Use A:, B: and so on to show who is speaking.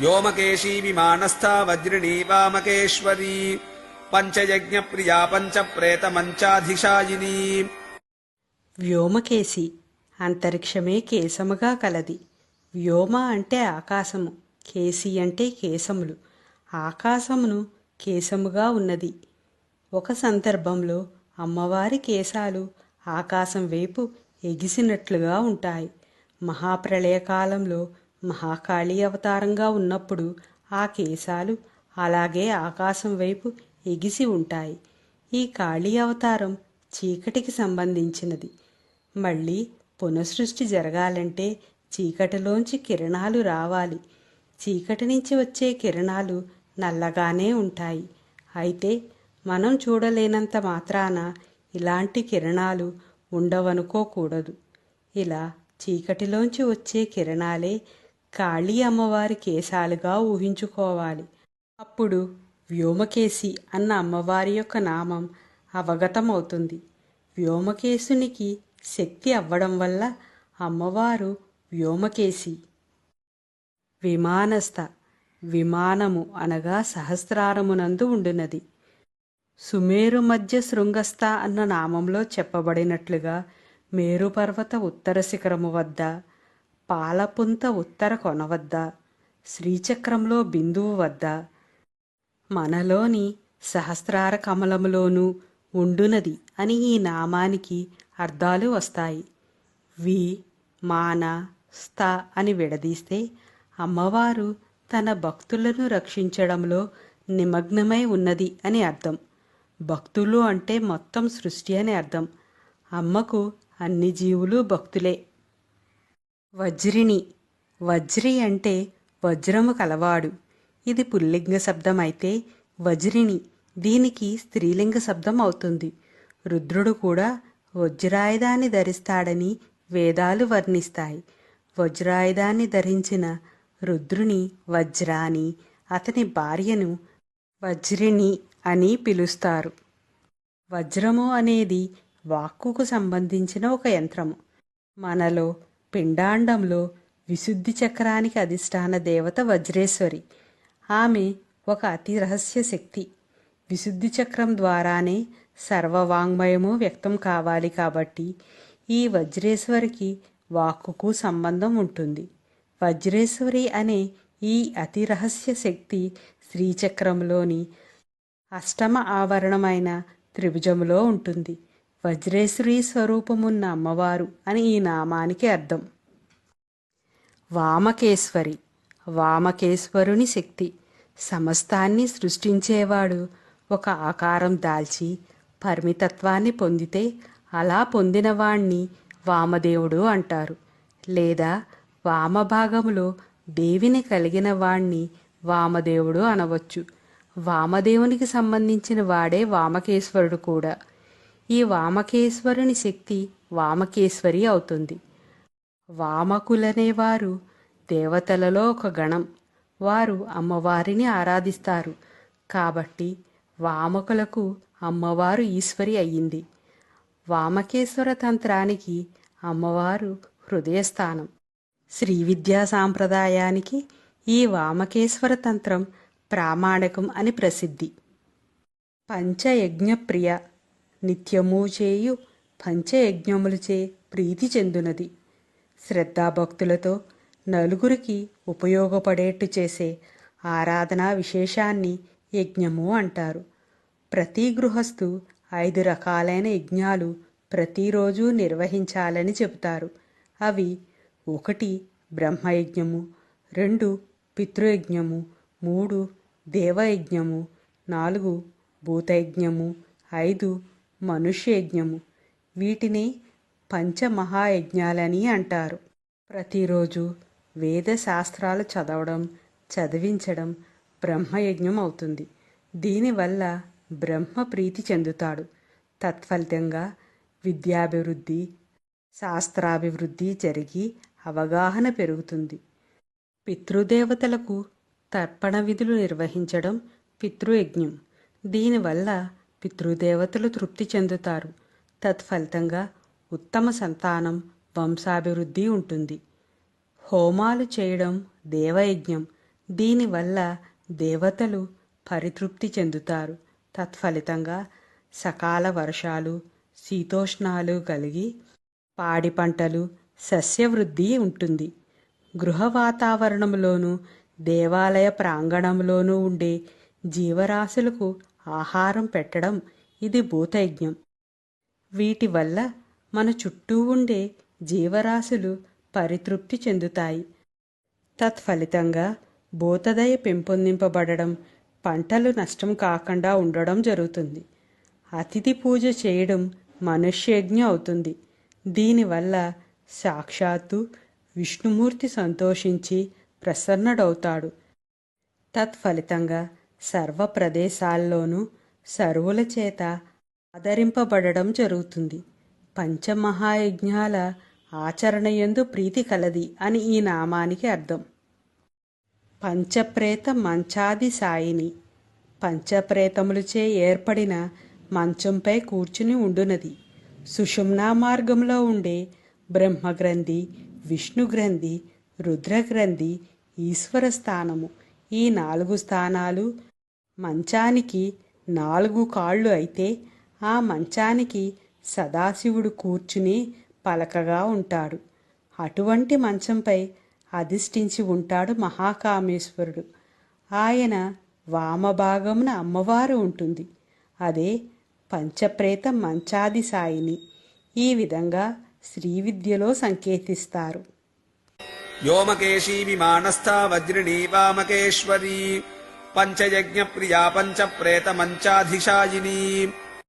A: వ్యోమకేశీ విమానస్థ వజ్రిణీ వామకేశ్వరీ పంచయజ్ఞప్రియా పంచ ప్రేతమంచాధిశాయిని.
B: వ్యోమకేసి అంతరిక్షమే కేశముగా కలది. వ్యోమ అంటే ఆకాశము కేసి అంటే కేశములు. ఆకాశమును కేశముగా ఉన్నది. ఒక సందర్భంలో అమ్మవారి కేశాలు ఆకాశం వైపు ఎగిసినట్లుగా ఉంటాయి. మహాప్రళయకాలంలో మహాకాళీ అవతారంగా ఉన్నప్పుడు ఆ కేశాలు అలాగే ఆకాశం వైపు ఎగిసి ఉంటాయి. ఈ కాళీ అవతారం చీకటికి సంబంధించినది. మళ్ళీ పునఃసృష్టి జరగాలంటే చీకటిలోంచి కిరణాలు రావాలి. చీకటి నుంచి వచ్చే కిరణాలు నల్లగానే ఉంటాయి. అయితే మనం చూడలేనంత మాత్రాన ఇలాంటి కిరణాలు ఉండవనుకోకూడదు. ఇలా చీకటిలోంచి వచ్చే కిరణాలే కాళీ అమ్మవారి కేశాలుగా ఊహించుకోవాలి. అప్పుడు వ్యోమకేశి అన్న అమ్మవారి యొక్క నామం అవగతమవుతుంది. వ్యోమకేశునికి శక్తి అవ్వడం వల్ల అమ్మవారు వ్యోమకేశి. విమానస్థ విమానము అనగా సహస్రారమునందు ఉండునది. సుమేరు మధ్య శృంగస్థ అన్న నామంలో చెప్పబడినట్లుగా మేరుపర్వత ఉత్తర శిఖరము వద్ద పాలపుంత ఉత్తర కొన వద్ద శ్రీచక్రంలో బిందువు వద్ద మనలోని సహస్రార కమలములోనూ ఉండునది అని ఈ నామానికి అర్థాలు వస్తాయి. వి మాన స్థ అని విడదీస్తే అమ్మవారు తన భక్తులను రక్షించడంలో నిమగ్నమై ఉన్నది అని అర్థం. భక్తులు అంటే మొత్తం సృష్టి అని అర్థం. అమ్మకు అన్ని జీవులు భక్తులే. వజ్రిని వజ్రి అంటే వజ్రము కలవాడు. ఇది పుల్లింగ శబ్దం అయితే వజ్రిని దీనికి స్త్రీలింగ శబ్దం అవుతుంది. రుద్రుడు కూడా వజ్రాయుధాన్ని ధరిస్తాడని వేదాలు వర్ణిస్తాయి. వజ్రాయుధాన్ని ధరించిన రుద్రుని వజ్రాని అతని భార్యను వజ్రిని అని పిలుస్తారు. వజ్రము అనేది వాక్కుకు సంబంధించిన ఒక యంత్రము. మనలో పిండాండంలో విశుద్ధి చక్రానికి అధిష్టాన దేవత వజ్రేశ్వరి. ఆమె ఒక అతి రహస్య శక్తి. విశుద్ధి చక్రం ద్వారానే సర్వవాంగ్మయము వ్యక్తం కావాలి కాబట్టి ఈ వజ్రేశ్వరికి వాక్కుకు సంబంధం ఉంటుంది. వజ్రేశ్వరి అనే ఈ అతి రహస్య శక్తి శ్రీచక్రంలోని అష్టమ ఆవరణమైన త్రిభుజములో ఉంటుంది. వజ్రేశ్వరి స్వరూపమున్న అమ్మవారు అని ఈ నామానికి అర్థం. వామకేశ్వరి. వామకేశ్వరుని శక్తి. సమస్తాన్ని సృష్టించేవాడు. ఒక ఆకారం దాల్చి పరిమితత్వాన్ని పొందితే అలా పొందినవాణ్ణి వామదేవుడు అంటారు. లేదా వామభాగములో దేవిని కలిగిన వాణ్ణి వామదేవుడు అనవచ్చు. వామదేవునికి సంబంధించిన వాడే వామకేశ్వరుడు కూడా. ఈ వామకేశ్వరుని శక్తి వామకేశ్వరి అవుతుంది. వామకులనేవారు దేవతలలో ఒక గణం. వారు అమ్మవారిని ఆరాధిస్తారు. కాబట్టి వామకులకు అమ్మవారు ఈశ్వరి అయ్యింది. వామకేశ్వర తంత్రానికి అమ్మవారు హృదయస్థానం. శ్రీ విద్యా సాంప్రదాయానికి ఈ వామకేశ్వర తంత్రం ప్రామాణికం అని ప్రసిద్ధి. పంచయజ్ఞప్రియ నిత్యము చేయు పంచయజ్ఞములచే ప్రీతి చెందునది శ్రద్ధాభక్తులతో నలుగురికి ఉపయోగపడేట్టు చేసే ఆరాధనా విశేషాన్ని యజ్ఞము అంటారు ప్రతి గృహస్థు ఐదు రకాలైన యజ్ఞాలు ప్రతిరోజు నిర్వహించాలని చెబుతారు అవి ఒకటి బ్రహ్మయజ్ఞము రెండు పితృయజ్ఞము మూడు దేవయజ్ఞము నాలుగు భూతయజ్ఞము ఐదు మనుష్యయజ్ఞము. వీటిని పంచమహాయజ్ఞాలని అంటారు. ప్రతిరోజు వేద శాస్త్రాలు చదవడం చదివించడం బ్రహ్మయజ్ఞం అవుతుంది దీనివల్ల బ్రహ్మ ప్రీతి చెందుతాడు. తత్ఫలితంగా విద్యాభివృద్ధి శాస్త్రాభివృద్ధి జరిగి అవగాహన పెరుగుతుంది. పితృదేవతలకు తర్పణ విధులు నిర్వహించడం పితృయజ్ఞం. దీనివల్ల పితృదేవతలు తృప్తి చెందుతారు. తత్ఫలితంగా ఉత్తమ సంతానం వంశాభివృద్ధి ఉంటుంది. హోమాలు చేయడం దేవయజ్ఞం. దీనివల్ల దేవతలు పరితృప్తి చెందుతారు. తత్ఫలితంగా సకాల వర్షాలు శీతోష్ణాలు కలిగి పాడి పంటలు సస్యవృద్ధి ఉంటుంది. గృహ వాతావరణంలోనూ దేవాలయ ప్రాంగణంలోనూ ఉండే జీవరాశులకు ఆహారం పెట్టడం ఇది భూతయజ్ఞం వీటి వల్ల మన చుట్టూ ఉండే జీవరాశులు పరితృప్తి చెందుతాయి. తత్ఫలితంగా భూతదయ పెంపొందింపబడడం పంటలు నష్టం కాకుండా ఉండడం జరుగుతుంది. అతిథి పూజ చేయడం మనుష్యజ్ఞ అవుతుంది. దీనివల్ల సాక్షాత్తు విష్ణుమూర్తి సంతోషించి ప్రసన్నుడవుతాడు. తత్ఫలితంగా సర్వ ప్రదేశాల్లోనూ సర్వుల చేత ఆదరింపబడడం జరుగుతుంది. పంచమహాయజ్ఞాల ఆచరణయందు ప్రీతి కలది అని ఈ నామానికి అర్థం. పంచప్రేత మంచాది సాయిని. పంచప్రేతములచే ఏర్పడిన మంచంపై కూర్చుని ఉండునది. సుషుమ్నా మార్గంలో ఉండే బ్రహ్మగ్రంథి విష్ణుగ్రంథి రుద్రగ్రంథి ఈశ్వర స్థానము ఈ నాలుగు స్థానాలు మంచానికి నాలుగు కాళ్ళు అయితే ఆ మంచానికి సదాశివుడు కూర్చుని పలకగా ఉంటాడు. అటువంటి మంచంపై అధిష్ఠించి ఉంటాడు మహాకామేశ్వరుడు. ఆయన వామభాగమున అమ్మవారు ఉంటుంది. అదే పంచప్రేత మంచాది సాయిని ఈ విధంగా శ్రీవిద్యలో సంకేతిస్తారు.
A: व्योमकेशी विमानस्थावज्रिणी वामकेश्वरी। पञ्चयज्ञप्रिया पञ्चप्रेतमञ्चाधिशायिनी।